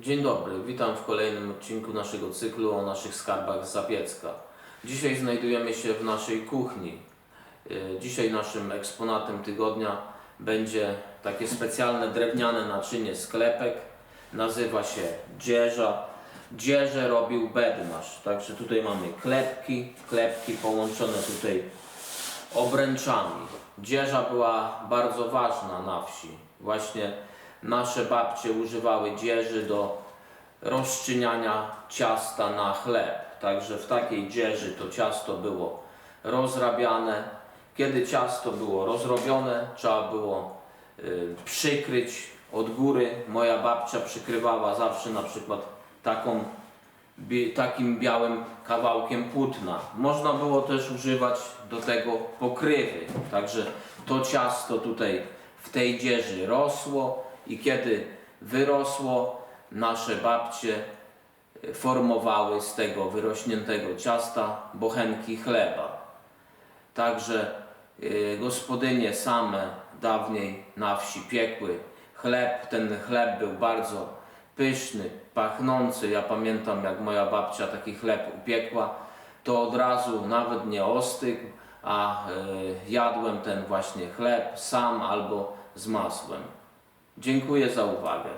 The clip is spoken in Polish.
Dzień dobry, witam w kolejnym odcinku naszego cyklu o naszych skarbach z Zapiecka. Dzisiaj znajdujemy się w naszej kuchni. Yy, Dzisiaj naszym eksponatem tygodnia będzie takie specjalne drewniane naczynie sklepek. Nazywa się dzieża. Dzieżę robił bednarz. Także tutaj mamy klepki, klepki połączone tutaj obręczami. Dzieża była bardzo ważna na wsi. Właśnie nasze babcie używały dzieży do rozczyniania ciasta na chleb. Także w takiej dzieży to ciasto było rozrabiane. Kiedy ciasto było rozrobione, trzeba było y, przykryć od góry. Moja babcia przykrywała zawsze na przykład taką takim białym kawałkiem płótna. Można było też używać do tego pokrywy. Także to ciasto tutaj w tej dzieży rosło i kiedy wyrosło, nasze babcie e, formowały z tego wyrośniętego ciasta bochenki chleba. Także y, gospodynie same dawniej na wsi piekły chleb. Ten chleb był bardzo pyszny, pachnący. Ja pamiętam, jak moja babcia taki chleb upiekła, to od razu nawet nie ostygł, a y, jadłem ten właśnie chleb sam albo z masłem. Dziękuję za uwagę.